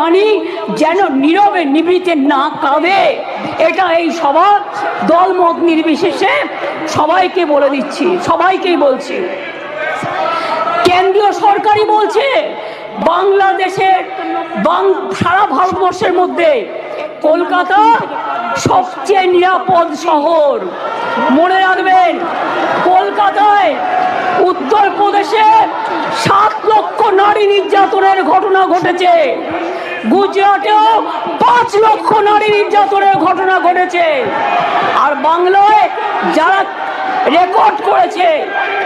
পানি যেন নীরবে নিবৃতে না কাঁদে। এটা এই সভা দলমত নির্বিশেষে সবাইকে বলে দিচ্ছি, সবাইকেই বলছি। কেন্দ্রীয় সরকারই বলছে, বাংলাদেশের সারা ভারতবর্ষের মধ্যে কলকাতা সবচেয়ে নিরাপদ শহর। মনে রাখবেন, কলকাতায় উত্তরপ্রদেশে সাত লক্ষ নারী নির্যাতনের ঘটনা ঘটেছে। গুজরাটেও পাঁচ লক্ষ নারী নির্যাতনের ঘটনা ঘটেছে। আর বাংলায় যারা রেকর্ড করেছে,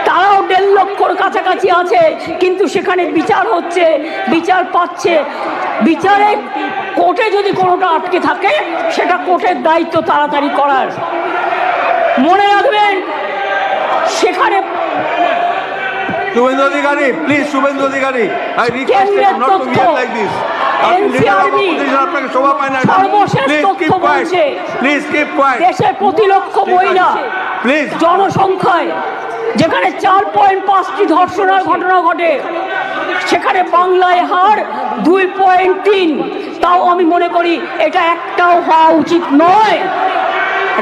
তারাও দেড় লক্ষর কাছাকাছি আছে, কিন্তু সেখানে বিচার হচ্ছে, বিচার পাচ্ছে। বিচারে কোর্টে যদি কোনোটা আটকে থাকে, সেটা কোর্টের দায়িত্ব তাড়াতাড়ি করার। মনে রাখবেন, সেখানে Suvendu Adhikari please Suvendu Adhikari I request not to behave like this আপনাকে শোভা পায় না। সর্বশেষ প্লিজ তথ্য কিপ কোয়াইট বলছে। প্লিজ কিপ কোয়াইট দেশের প্রতি লক্ষ মহিলা প্লিজ জনসংখ্যায় যেখানে চার পয়েন্ট পাঁচটি ধর্ষণের ঘটনা ঘটে সেখানে বাংলায় হার দুই পয়েন্ট তিন। তাও আমি মনে করি এটা একটাও হওয়া উচিত নয়।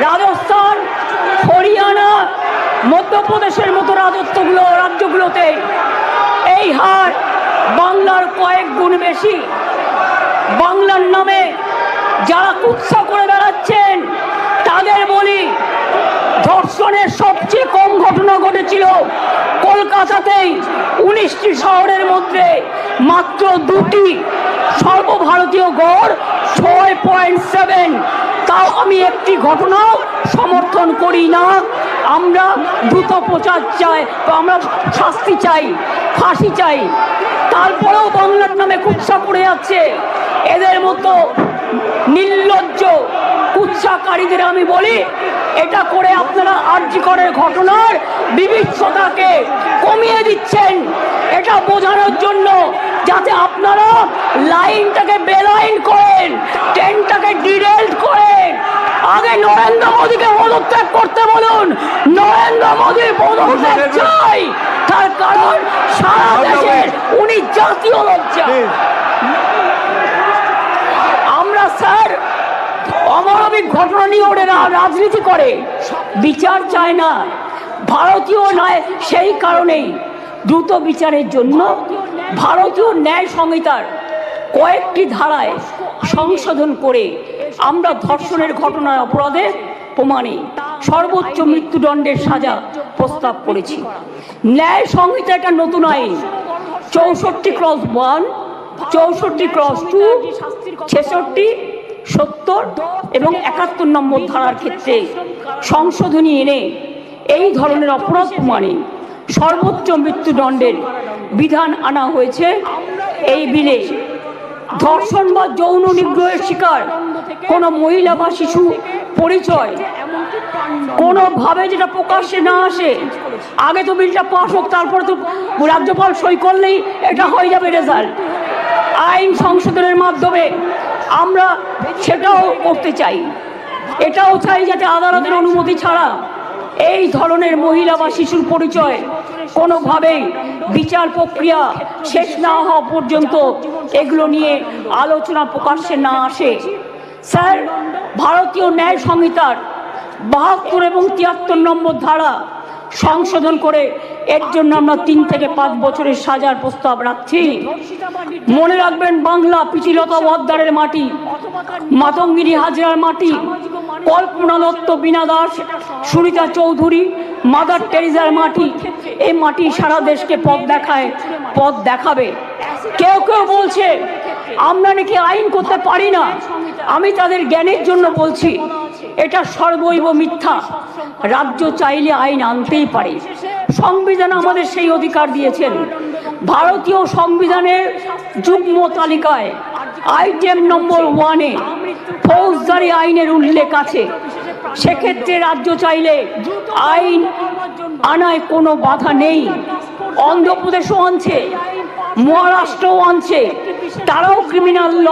রাজস্থান হরিয়ানা মধ্যপ্রদেশের মতো রাজত্বগুলো রাজ্যগুলোতে এই হার বাংলার কয়েক গুণ বেশি। বাংলার নামে যারা কুৎসা করে বেড়াচ্ছেন, তাদের বলি ধর্ষণের সবচেয়ে কম ঘটনা ঘটেছিল কলকাতাতেই। উনিশটি শহরের মধ্যে মাত্র দুটি সর্বভারতীয় গড় ছয় পয়েন্ট সেভেন। তাও আমি একটি ঘটনাও সমর্থন করি না। আমরা দ্রুত প্রচার চাই আমরা শাস্তি চাই, ফাঁসি চাই। তারপরেও বাংলার নামে কুৎসা পড়ে যাচ্ছে। এদের মতো নির্লজ্জ কুৎসাকারীদের আমি বলি এটা করে আপনারা আর্যিকরের ঘটনার বিভৎসতাকে কমিয়ে দিচ্ছেন। এটা বোঝানোর জন্য যাতে আপনারা লাইনটাকে বেলাইন করেন ট্রেনটাকে ডিরেল্ট করেন। আগে নরেন্দ্র মোদীকে পদত্যাগ করতে বলুন নরেন্দ্র মোদী পদত্যাগ চাই। তার কারণ সারা দেশের উনি জাতীয় লজ্জা। আমরা স্যার অমানবিক ঘটনা নিয়ে ওরা রাজনীতি করে। বিচার চায় না। ভারতীয় নয় সেই কারণেই দ্রুত বিচারের জন্য ভারতীয় ন্যায় সংহিতার কয়েকটি ধারায় সংশোধন করে আমরা ধর্ষণের ঘটনার অপরাধে প্রমাণে সর্বোচ্চ মৃত্যুদণ্ডের সাজা প্রস্তাব করেছি। ন্যায় সংহিতা একটা নতুন আইন। চৌষট্টি ক্রস ওয়ান, চৌষট্টি ক্রস টু, ছেষট্টি সত্তর এবং একাত্তর নম্বর ধারার ক্ষেত্রে সংশোধনী এনে এই ধরনের অপরাধ প্রমাণে সর্বোচ্চ মৃত্যুদণ্ডের বিধান আনা হয়েছে। এই বিলে ধর্ষণ বা যৌন নিগ্রহের শিকার কোনো মহিলা বা শিশু পরিচয় কোনোভাবে যেটা প্রকাশ্যে না আসে, আগে তো বিলটা পাস হোক, তারপরে তো রাজ্যপাল সই করলেই এটা হয়ে যাবে রেজাল্ট। আইন সংশোধনের মাধ্যমে আমরা সেটাও করতে চাই। এটাও চাই যাতে আদালতের অনুমতি ছাড়া এই ধরনের মহিলা বা শিশুর পরিচয় কোনোভাবেই বিচার প্রক্রিয়া শেষ না হওয়া পর্যন্ত এগুলো নিয়ে আলোচনা প্রকাশ্যে না আসে। স্যার, ভারতীয় ন্যায় সংহিতার বাহাত্তর এবং তিয়াত্তর নম্বর ধারা সংশোধন করে এর জন্য আমরা তিন থেকে পাঁচ বছরের সাজার প্রস্তাব রাখছি। মনে রাখবেন বাংলা পিচিলতা ওয়াদ্দারের মাটি মাতঙ্গিরি হাজরার মাটি কল্পনা দত্ত বীণা দাস সুরিতা চৌধুরী, মাদার টেরিজার মাটি, এই মাটি সারা দেশকে পথ দেখায়, পথ দেখাবে। কেউ কেউ বলছে, আমরা নাকি আইন করতে পারি না। আমি তাদের জ্ঞানের জন্য বলছি, এটা সর্বৈব মিথ্যা। রাজ্য চাইলে আইন আনতেই পারে। সংবিধান আমাদের সেই অধিকার দিয়েছেন। ভারতীয় সংবিধানের যুগ্ম তালিকায় আইটেম নম্বর ওয়ানে ফৌজদারি আইনের উল্লেখ আছে। সেক্ষেত্রে রাজ্য চাইলে আইন আনায় কোনো বাধা নেই। অন্ধ্রপ্রদেশও আনছে, মহারাষ্ট্রও আনছে। তারাও ক্রিমিনাল ল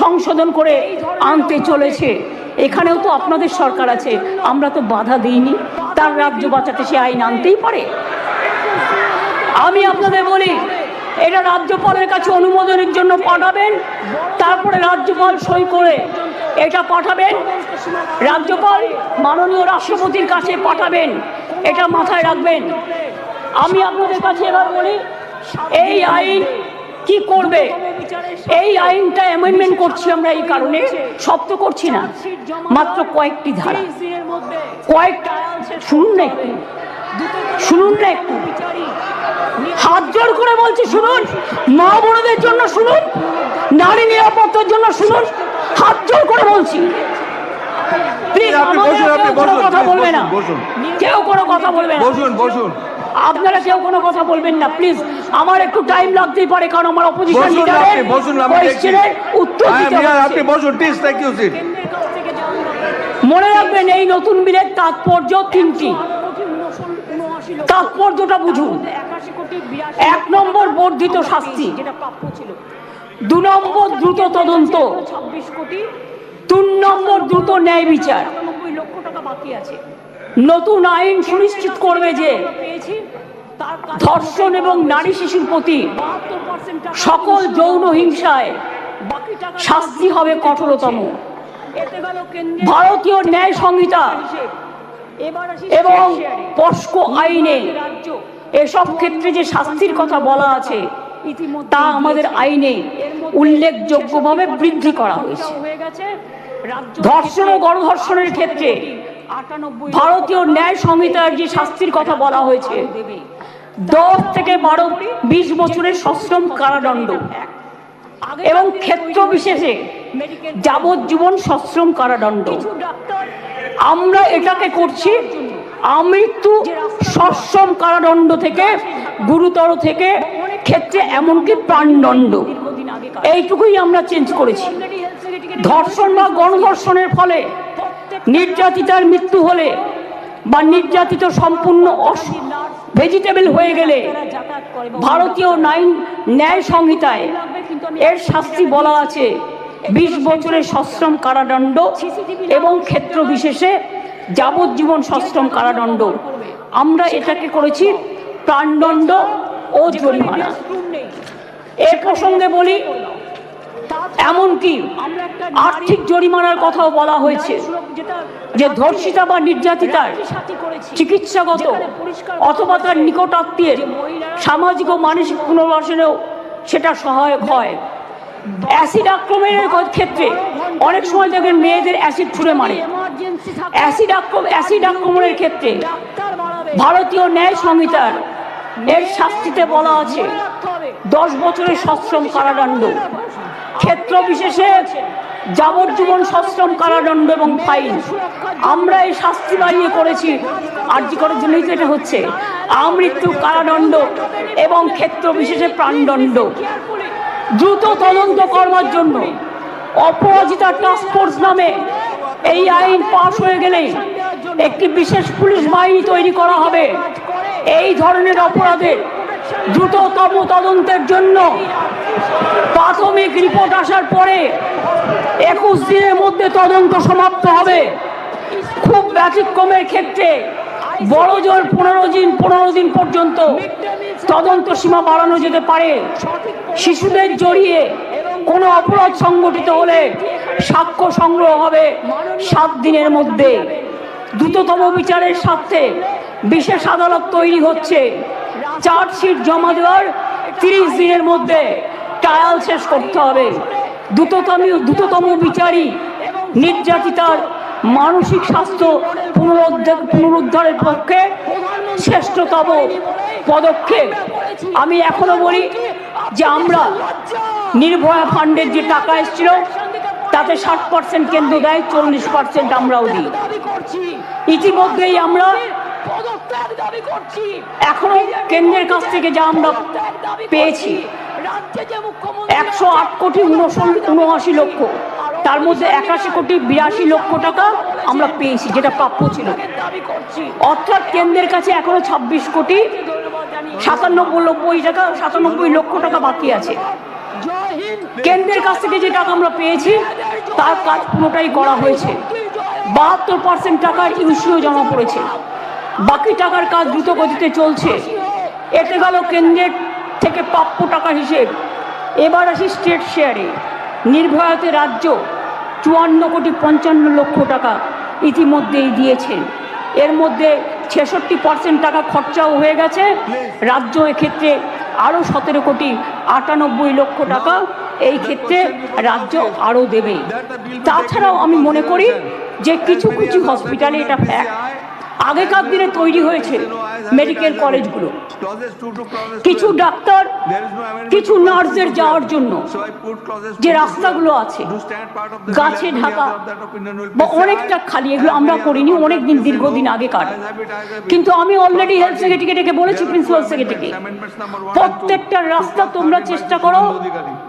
সংশোধন করে আনতে চলেছে। এখানেও তো আপনাদের সরকার আছে, আমরা তো বাধা দিইনি। তার রাজ্য বাঁচাতে সে আইন আনতেই পারে। আমি আপনাদের বলি, এটা রাজ্যপালের কাছে অনুমোদনের জন্য পাঠাবেন, তারপরে রাজ্যপাল সই করে এটা পাঠাবেন। রাজ্যপাল মাননীয় রাষ্ট্রপতির কাছে পাঠাবেন, এটা মাথায় রাখবেন। আমি আপনাদের কাছে এবার বলি, এই আইন কি করবে? এই আইনটা অ্যামেন্ডমেন্ট করছি আমরা এই কারণে। সব তো করছি না। মাত্র কয়েকটি ধারা। কয়েকটা শুনুন না একটু। শুনুন না একটু। হাত জোর করে বলছি শুনুন। মা বোনদের জন্য শুনুন। নারী নিরাপত্তার জন্য শুনুন। হাত জোর করে বলছি। প্লিজ কোনো কথা বলবে না। কেউ কোনো কথা বলবে না। বসুন বসুন। আপনারা কেউ কোনো কথা বলবেন না প্লিজ আমার একটু টাইম লাগতেই পারে কারণ আমার অপোজিশন উত্তর হ্যাঁ, দিতে মিয়া, আপনি বসুন প্লিজ থ্যাংক ইউ সিট মনে রাখবেন এই নতুন বিলের তাৎপর্য তিনটি। তাৎপর্যটা বুঝুন। এক নম্বর বর্ধিত শাস্তি। দু নম্বর দ্রুত তদন্ত। ছাব্বিশ কোটি। তিন নম্বর দ্রুত ন্যায় বিচার। নতুন আইন সুনিশ্চিত করবে যে ধর্ষণ এবং নারী শিশুর প্রতি সকল যৌন হিংসায় শাস্তি হবে কঠোরতম। ভারতীয় ন্যায় সংহিতা এবং পস্কো আইনে এসব ক্ষেত্রে যে শাস্তির কথা বলা আছে, তা আমাদের আইনে উল্লেখযোগ্যভাবে বৃদ্ধি করা হয়েছে। ধর্ষণ ও গণধর্ষণের ক্ষেত্রে ভারতীয় ন্যায় সংহিতার যে শাস্তির কথা বলা হয়েছে দশ থেকে বারো বিশ বছরের সশ্রম কারাদণ্ড। এবং ক্ষেত্র বিশেষে যাবজ্জীবন সশ্রম কারাদণ্ড। আমরা এটাকে করছি আমৃত্যু সশ্রম কারাদণ্ড থেকে গুরুতর থেকে ক্ষেত্রে এমনকি প্রাণদণ্ড। এইটুকুই আমরা চেঞ্জ করেছি। ধর্ষণ বা গণধর্ষণের ফলে নির্যাতিতার মৃত্যু হলে বা নির্যাতিত সম্পূর্ণ ভেজিটেবল হয়ে গেলে ভারতীয় নাইন ন্যায় সংহিতায় এর শাস্তি বলা আছে। বিশ বছরের সশ্রম কারাদণ্ড এবং ক্ষেত্র বিশেষে যাবজ্জীবন সশ্রম কারাদণ্ড। আমরা এটাকে করেছি প্রাণদণ্ড ও জরিমানা। এ প্রসঙ্গে বলি, এমনকি আর্থিক জরিমানার কথাও বলা হয়েছে। যে ধর্ষিতা বা নির্যাতিতার চিকিৎসাগত অথবা তার নিকটাত্মীয়ের সামাজিক ও মানসিক পুনর্বাসনেও সেটা সহায়ক হয়। অ্যাসিড আক্রমণের ক্ষেত্রে অনেক সময় দেখবেন মেয়েদের অ্যাসিড ছুঁড়ে মারে। অ্যাসিড আক্রমণ অ্যাসিড আক্রমণের ক্ষেত্রে ভারতীয় ন্যায় সংহিতার এর শাস্তিতে বলা আছে দশ বছরের সশ্রম কারাদণ্ড। ক্ষেত্র বিশেষে যাবজ্জীবন সশ্রম কারাদণ্ড এবং ফাইন। আমরা এই শাস্তি বাড়িয়ে করেছি। আর্জি করার জন্যই এটা হচ্ছে, আমৃত্যু কারাদণ্ড এবং ক্ষেত্র বিশেষে প্রাণদণ্ড। দ্রুত তদন্ত করবার জন্য অপরাজিতা টাস্ক ফোর্স নামে এই আইন পাশ হয়ে গেলে একটি বিশেষ পুলিশ বাহিনী তৈরি করা হবে। এই ধরনের অপরাধের দ্রুততম তদন্তের জন্য প্রাথমিক রিপোর্ট আসার পরে একুশ দিনের মধ্যে তদন্ত সমাপ্ত হবে। খুব ব্যতিক্রমের ক্ষেত্রে বড় জোর পনেরো দিন পনেরো দিন পর্যন্ত তদন্ত সীমা বাড়ানো যেতে পারে। শিশুদের জড়িয়ে কোনো অপরাধ সংগঠিত হলে সাক্ষ্য সংগ্রহ হবে সাত দিনের মধ্যে। দ্রুততম বিচারের স্বার্থে বিশেষ আদালত তৈরি হচ্ছে। চার্জশিট জমা দেওয়ার তিরিশ দিনের মধ্যে ট্রায়াল শেষ করতে হবে। দ্রুততম দ্রুততম বিচারী, নির্যাতিতার মানসিক স্বাস্থ্য পুনরুদ্ধার, পুনরুদ্ধারের পক্ষে শ্রেষ্ঠতম পদক্ষেপ। আমি এখনও বলি যে আমরা নির্ভয়া ফান্ডের যে টাকা এসেছিল, তাতে ষাট পার্সেন্ট কেন্দ্র দেয়, চল্লিশ পার্সেন্ট আমরাও দিই। ইতিমধ্যেই আমরা এখনও কেন্দ্রের কাছ থেকে যা আমরা পেয়েছি একশো আট কোটি উনআশি লক্ষ। তার মধ্যে একাশি কোটি বিরাশি লক্ষ টাকা আমরা পেয়েছি যেটা প্রাপ্য ছিল। অর্থাৎ কেন্দ্রের কাছে এখনও ছাব্বিশ কোটি সাতানব্বই নব্বই টাকা সাতানব্বই লক্ষ টাকা বাকি আছে। কেন্দ্রের কাছ থেকে যে টাকা আমরা পেয়েছি তার কাজ পুরোটাই করা হয়েছে। বাহাত্তর পার্সেন্ট টাকার ইউসিও জমা পড়েছে। বাকি টাকার কাজ দ্রুত গতিতে চলছে। এতে গেল কেন্দ্রের থেকে প্রাপ্য টাকা হিসেব। এবার আসি স্টেট শেয়ারে। নির্ভয়াতে রাজ্য চুয়ান্ন কোটি পঞ্চান্ন লক্ষ টাকা ইতিমধ্যেই দিয়েছেন এর মধ্যে ছেষট্টি পার্সেন্ট টাকা খরচাও হয়ে গেছে। রাজ্য এক্ষেত্রে আরও সতেরো কোটি আটানব্বই লক্ষ টাকা এই ক্ষেত্রে রাজ্য আরও দেবে। তাছাড়াও আমি মনে করি যে কিছু কিছু হসপিটালে এটা ফ্যাক্ট আগেকার দিনে তৈরি হয়েছে মেডিকেল কলেজগুলো কিছু ডাক্তার, কিছু নার্সের যাওয়ার জন্য যে রাস্তাগুলো আছে, গাছে ঢাকা বা অনেকটা খালি, এগুলো আমরা করিনি অনেক দিন দীর্ঘদিন আগে কাট। কিন্তু আমি অলরেডি হেলথ সেক্রেটারিকে বলেছি প্রিন্সিপাল সেক্রেটারিকে প্রত্যেকটা রাস্তা তোমরা চেষ্টা করো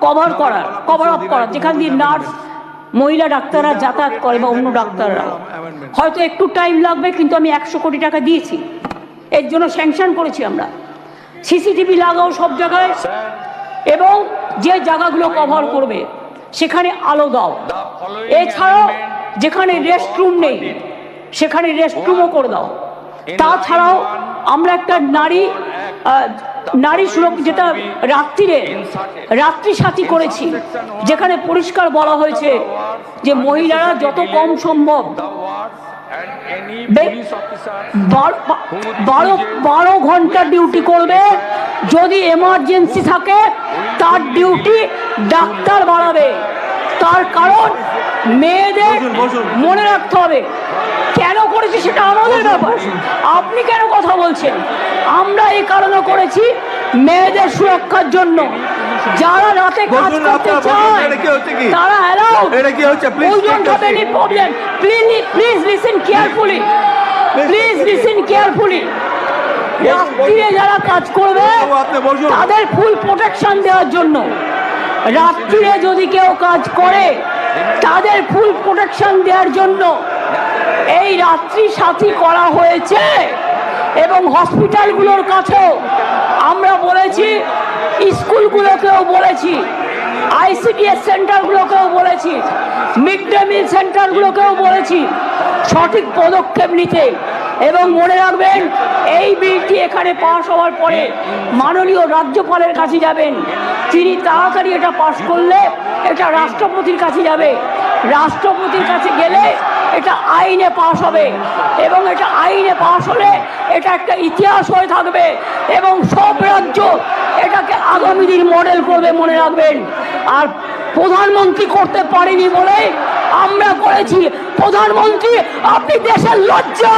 কভার করার কভার আপ করার। যেখান দিয়ে নার্স মহিলা ডাক্তাররা যাতায়াত করে বা অন্য ডাক্তাররা। হয়তো একটু টাইম লাগবে, কিন্তু আমি একশো কোটি টাকা দিয়েছি। এর জন্য স্যাংশন করেছি আমরা। সিসিটিভি লাগাও সব জায়গায়। এবং যে জায়গাগুলো কভার করবে, সেখানে আলো দাও। এছাড়াও যেখানে রেস্টরুম নেই, সেখানে রেস্টরুমও করে দাও। তাছাড়াও আমরা একটা নারী নারী সুরক্ষা, যেটা রাত্রিরে রাত্রি সাথী করেছি, যেখানে পরিষ্কার বলা হয়েছে যে মহিলারা যত কম সম্ভব। বার- বারো ঘণ্টা ডিউটি করবে। যদি এমার্জেন্সি থাকে তার ডিউটি ডাক্তার বাড়াবে। তার কারণ মেয়েদের। মনে রাখতে হবে। কেন করেছি সেটা আমাদের ব্যাপার। আপনি কেন কথা বলছেন? আমরা এই কারণে করেছি মেয়েদের সুরক্ষার জন্য। যারা রাতে কাজ করতে চায়? তারা অ্যালাউড এটা কি হচ্ছে? Please we don't take any problem please please listen carefully please listen carefully রাত্রিরে যারা কাজ করবে তাদের ফুল প্রোটেকশন দেওয়ার জন্য। রাত্রিরে যদি কেউ কাজ করে তাদের ফুল প্রোটেকশন দেওয়ার জন্য এই রাত্রি সাথী করা হয়েছে এবং হসপিটালগুলোর কাছেও আমরা বলেছি, স্কুলগুলোকেও বলেছি, আইসিডিএস সেন্টারগুলোকেও বলেছি, মিড ডে মিল সেন্টারগুলোকেও বলেছি, সঠিক পদক্ষেপ নিতে। এবং মনে রাখবেন, এই বিলটি এখানে পাশ হওয়ার পরে মাননীয় রাজ্যপালের কাছে যাবেন। তিনি তাড়াতাড়ি এটা পাশ করলে এটা রাষ্ট্রপতির কাছে যাবে। রাষ্ট্রপতির কাছে গেলে এটা আইনে পাশ হবে এবং এটা আইনে পাশ হলে এটা একটা ইতিহাস হয়ে থাকবে এবং সব রাজ্য এটাকে আগামী দিন মডেল করবে মনে রাখবেন। আর প্রধানমন্ত্রী করতে পারেনি বলে আমরা করেছি। প্রধানমন্ত্রী, আপনি দেশের লজ্জা।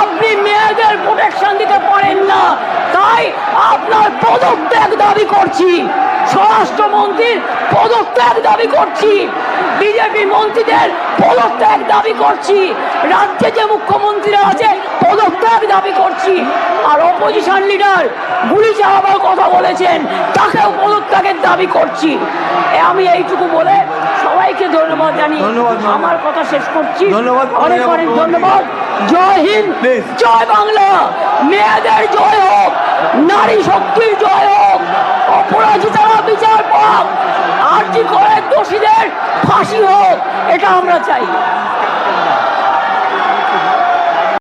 আপনি মেয়েদের প্রোটেকশন দিতে পারেন না। তাই আপনার পদত্যাগ দাবি করছি। স্বরাষ্ট্রমন্ত্রীর পদত্যাগ দাবি করছি। বিজেপি মন্ত্রীদের পদত্যাগ দাবি করছি। রাজ্যে যে মুখ্যমন্ত্রীরা আছে পদত্যাগ দাবি করছি। আর অপোজিশন লিডার গুলি চালাবার কথা বলেছেন তাকেও পদত্যাগের দাবি করছি। আমি এইটুকু বলে সবাইকে ধন্যবাদ জানিয়ে ধন্যবাদ। আমার কথা শেষ করছি। অনেক অনেক ধন্যবাদ। জয় হিন্দ. জয় বাংলা। মেয়েদের জয় হোক নারী শক্তির জয় হোক অপরাজিতারা বিচার পাক। আর কি করে দোষীদের ফাঁসি হোক এটা আমরা চাই।